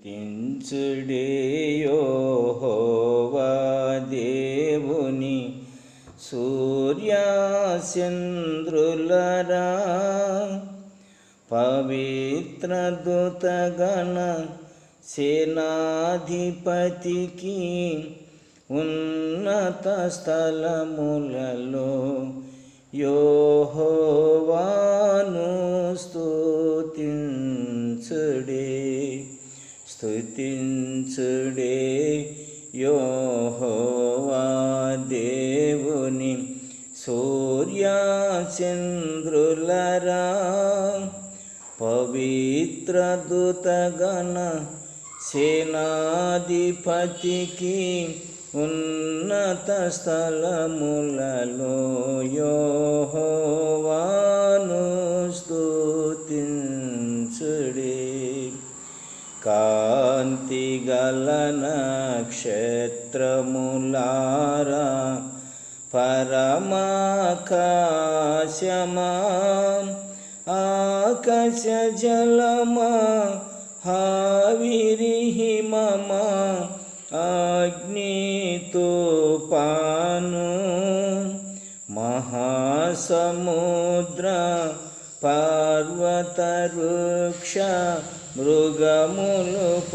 స్తుతించుడేయోహోవా దేవుని సూర్యాచంద్రులరా. పవిత్ర దూతగణ సేనాధిపతికి ఉన్నత స్థలములలో యోహోవాను స్తుతించుడే. స్థుతించుడే యోహోవా దేవుని సూర్యచంద్రులరా. పవిత్రదూతగణ సేనాధిపతికి ఉన్నత స్థలములలో యో కాంతి గల పరమాకాశమా ఆకాశ జలమా హావిరిహిమమా అగ్నితో మహాసముద్ర పర్వత వృక్ష మృగములు ప